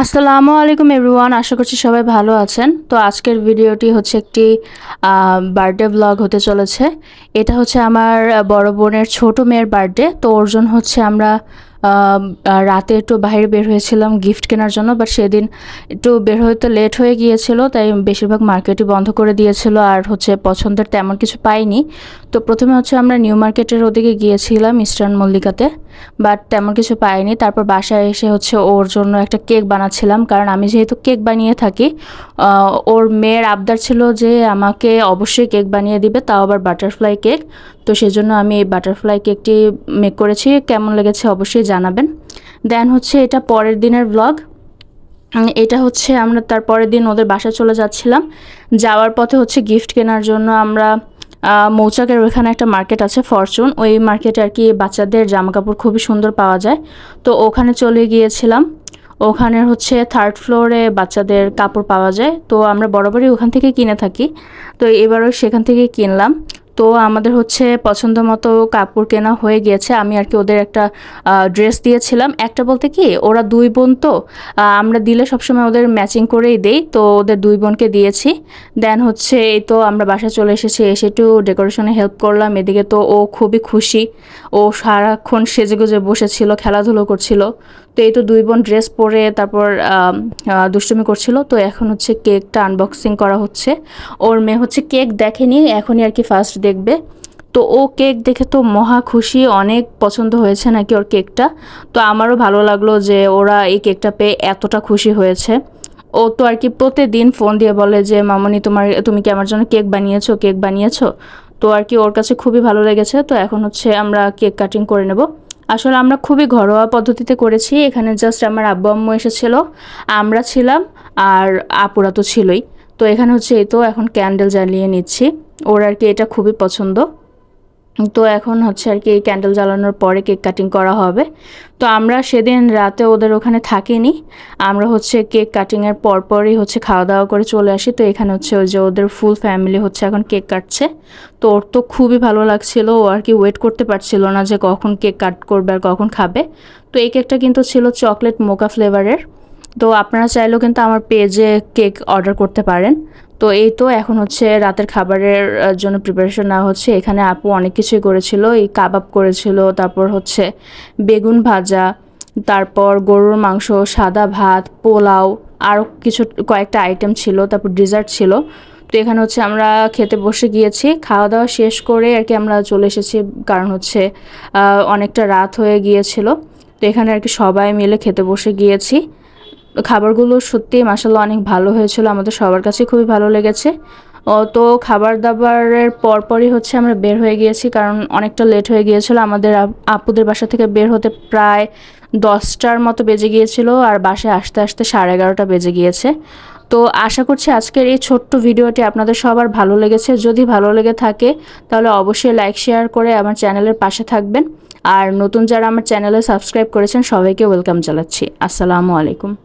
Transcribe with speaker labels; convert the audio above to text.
Speaker 1: আসসালামু আলাইকুম এভরিওয়ান, আশা করছি সবাই ভালো আছেন। তো আজকের ভিডিওটি হচ্ছে একটি বার্থডে ব্লগ হতে চলেছে। এটা হচ্ছে আমার বড় বোনের ছোটো মেয়ের বার্থডে। তো ওর জন্য হচ্ছে আমরা রাতে একটু বাইরে বের হয়েছিলাম গিফট কেনার জন্য বাট সেদিন একটু বের হতে লেট হয়ে গিয়েছিল, তাই বেশিরভাগ মার্কেটই বন্ধ করে দিয়েছিল, আর হচ্ছে পছন্দের তেমন কিছু পাইনি। তো প্রথমে হচ্ছে আমরা নিউ মার্কেটের ওদিকে গিয়েছিলাম ইস্টার্ন মল্লিকাতে বাট তেমন কিছু পাইনি। তারপর বাসায় এসে হচ্ছে ওর জন্য একটা কেক বানাচ্ছিলাম, কারণ আমি যেহেতু কেক বানিয়ে থাকি ওর মেয়ের আবদার ছিল যে আমাকে অবশ্যই কেক বানিয়ে দিবে, তাও আবার বাটারফ্লাই কেক তো সেজন্য আমি এই বাটারফ্লাই কেকটি মেক করেছি, কেমন লেগেছে অবশ্যই জানাবেন। দেন হচ্ছে এটা পরের দিনের ব্লগ এটা হচ্ছে আমরা তার পরের দিন ওদের বাসায় চলে যাচ্ছিলাম। যাওয়ার পথে হচ্ছে গিফট কেনার জন্য আমরা মৌচাকের ওখানে একটা মার্কেট আছে ফরচুন ওই মার্কেটে আর কি বাচ্চাদের জামা কাপড় খুবই সুন্দর পাওয়া যায়। তো ওখানে চলে গিয়েছিলাম। ওখানে হচ্ছে থার্ড ফ্লোরে বাচ্চাদের কাপড় পাওয়া যায়। তো আমরা বরাবরই ওখান থেকে কিনে থাকি। তো এবারও সেখান থেকে কিনলাম। তো আমাদের হচ্ছে পছন্দ মতো কাপড় কেনা হয়ে গিয়েছে। আমি আর কি ওদের একটা ড্রেস দিয়েছিলাম। একটা বলতে কি, ওরা দুই বোন তো আমরা দিলে সবসময় ওদের ম্যাচিং করেই দেই। তো ওদের দুই বোনকে দিয়েছি। দেন হচ্ছে এই তো আমরা বাসায় চলে এসেছি, এসে একটু ডেকোরেশনে হেল্প করলাম। এদিকে তো ও খুবই খুশি। ও সারাক্ষণ সেজে গুজে বসেছিল, খেলাধুলো করছিল। তো এই তো দুই বোন ড্রেস পরে তারপর দুষ্টুমি করছিল। তো এখন হচ্ছে কেকটা আনবক্সিং করা হচ্ছে। ওর মেয়ে হচ্ছে কেক দেখেনি, এখনই আর কি ফার্স্ট দেখবে। তো ও কেক দেখে তো মহা খুশি, অনেক পছন্দ হয়েছে নাকি ওর কেকটা। তো আমারও ভালো লাগল যে ওরা এই কেকটা পেয়ে এতটা খুশি হয়েছে। ও তো আর কি প্রতিদিন ফোন দিয়ে বলে যে, মামনি, তোমার, তুমি কি আমার জন্য কেক বানিয়েছো? কেক বানিয়েছো? তো আর কি ওর কাছে খুবই ভালো লেগেছে। তো এখন হচ্ছে আমরা কেক কাটিং করে নেব। আসলে আমরা খুবই ঘরোয়া পদ্ধতিতে করেছি। এখানে জাস্ট আমার আব্বু আম্মু এসেছিল। আমরা ছিলাম আর আপুরা তো ছিলই। তো এখানে হচ্ছে এই তো এখন ক্যান্ডেল জ্বালিয়ে নিচ্ছি। ওর আর কি এটা খুবই পছন্দ। তো এখন হচ্ছে আর কি এই ক্যান্ডেল জ্বালানোর পরে কেক কাটিং করা হবে। তো আমরা সেদিন রাতে ওদের ওখানে থাকিনি। আমরা হচ্ছে কেক কাটিংয়ের পরপরই হচ্ছে খাওয়া দাওয়া করে চলে আসি। তো এখানে হচ্ছে ওই যে ওদের ফুল ফ্যামিলি হচ্ছে এখন কেক কাটছে। তো ওর তো খুবই ভালো লাগছিল। ও আর কি ওয়েট করতে পারছিল না যে কখন কেক কাট করবে আর কখন খাবে। তো এই কেকটা কিন্তু ছিল চকলেট মোকা ফ্লেভারের তো আপনারা চাইলেও কিন্তু আমার পেজে কেক অর্ডার করতে পারেন। তো এই তো এখন হচ্ছে রাতের খাবারের জন্য প্রিপারেশন নেওয়া হচ্ছে। এখানে আপু অনেক কিছুই করেছিল। এই কাবাব করেছিল, তারপর হচ্ছে বেগুন ভাজা, তারপর গরুর মাংস, সাদা ভাত, পোলাও আরও কিছু কয়েকটা আইটেম ছিল, তারপর ডিজার্ট ছিল। তো এখানে হচ্ছে আমরা খেতে বসে গিয়েছি। খাওয়া দাওয়া শেষ করে আর কি আমরা চলে এসেছি, কারণ হচ্ছে অনেকটা রাত হয়ে গিয়েছিল। তো এখানে আর কি সবাই মিলে খেতে বসে গিয়েছি। খাবারগুলো সত্যি মাসাল্লাহ অনেক ভালো হয়েছিল, আমাদের সবার কাছে খুবই ভালো লেগেছে। তো খাবার দাবারের পরপরই হচ্ছে আমরা বের হয়ে গিয়েছি, কারণ অনেকটা লেট হয়ে গিয়েছিল। আমাদের আপ- আপুদের বাসা থেকে বের হতে প্রায় দশটার মতো বেজে গিয়েছিল, আর বাসায় আসতে আসতে সাড়ে এগারোটা বেজে গিয়েছে। তো আশা করছি আজকের এই ছোট্ট ভিডিওটি আপনাদের সবার ভালো লেগেছে। যদি ভালো লেগে থাকে, তাহলে অবশ্যই লাইক শেয়ার করে আমার চ্যানেলের পাশে থাকবেন। আর নতুন যারা আমার চ্যানেলে সাবস্ক্রাইব করেছেন, সবাইকে ওয়েলকাম জানাচ্ছি। আসসালামু আলাইকুম।